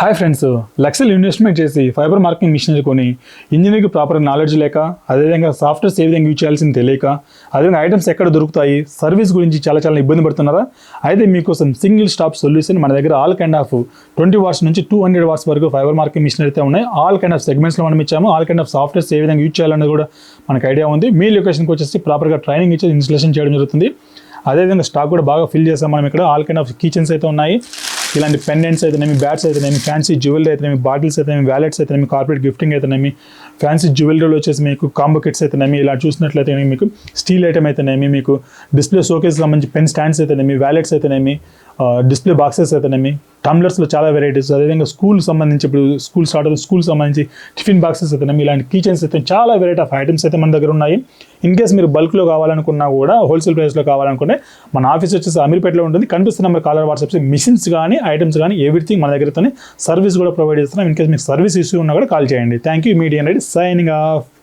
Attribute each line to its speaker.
Speaker 1: Hi friends. లక్షలు investment చేసి fibre marketing machinery కొని ఇంజనీరింగ్ ప్రాపర్ నాలెడ్జ్ లేక అదేవిధంగా సాఫ్ట్వేర్స్ ఏ విధంగా యూజ్ చేయాల్సింది తెలియక అదేవిధంగా ఐటమ్స్ ఎక్కడ దొరుకుతాయి సర్వీస్ గురించి చాలా చాలా ఇబ్బంది పడుతున్నారా? అయితే మీకోసం సింగిల్ స్టాప్ సొల్యూషన్ మన దగ్గర all kind of twenty watts నుంచి టూ హండ్రెడ్ వాట్స్ వరకు ఫైబర్ మార్కెటింగ్ మిషన్ అయితే ఉన్నాయి. ఆల్ కైండ్ ఆఫ్ సెగ్మెంట్స్లో మనం ఇచ్చాము. ఆల్ కైండ్ ఆఫ్ సాఫ్ట్వేర్స్ ఏ విధంగా యూజ్ చేయాలనేది కూడా మనకు ఐడియా ఉంది. మీ లొకేషన్కి వచ్చేసి ప్రాపర్గా ట్రైనింగ్ ఇచ్చి ఇన్స్టలేషన్ చేయడం జరుగుతుంది. అదేవిధంగా స్టాక్ కూడా బాగా ఫిల్ చేసాం మనం ఇక్కడ. ఆల్ కైండ్ ఆఫ్ కిచెన్స్ అయితే ఉన్నాయి. ఇలాంటి పెండెంట్స్ అయితేనేమి బ్యాట్స్ అయితేనేమి ఫ్యాన్సీ జ్యువెలరీ అయితేనేమి బాటిల్స్ అయితేనేమి వ్యాలెట్స్ అయితేనేమి కార్పొరేట్ గిఫ్టింగ్ అయితేనేమి ఫ్యాన్సీ జ్యువెలరీలో వచ్చేసి మీకు కాంబో కిట్స్ అయితేనేమి ఇలా చూసినట్లయితే మీకు స్టీల్ ఐటమ్ అయితేనేమి మీకు డిస్ప్లే షోకేస్ సంబంధించి పెన్ స్టాండ్స్ అయితేనేమి వ్యాలెట్స్ అయితేనేమి డిస్ప్లే బాక్సెస్ అయితేనేమి? టమ్లర్స్లో చాలా వెరైటీస్ అదేవిధంగా స్కూల్ సంబంధించి ఇప్పుడు స్కూల్ స్టార్ట్ అవుతుంది. స్కూల్ సంబంధించి టిఫిన్ బాక్సెస్ అయితేనేమి? ఇలాంటి కిచెన్స్ అయితే చాలా వెరైటీ ఆఫ్ ఐటమ్స్ అయితే మన దగ్గర ఉన్నాయి. ఇన్ కేస్ మీరు బల్క్లో కావాలనుకున్నా కూడా హోల్సేల్ ప్రైస్లో కావాలనుకుంటే మన ఆఫీస్ వచ్చేసి అమీర్పేటలో ఉంటుంది. కనిపిస్తున్న నెంబర్ కాలర్ వాట్సాప్స్ మిషన్స్ కానీ ఐటమ్స్ కానీ ఎవ్రీథింగ్ మన దగ్గరతోనే సర్వీస్ కూడా ప్రొవైడ్ చేస్తున్నాం. ఇన్ కేస్ మీకు సర్వీస్ ఇష్యూ ఉన్నా కూడా కాల్ చేయండి. థ్యాంక్ యూ మీడియా అనేది సైనింగ్ ఆఫ్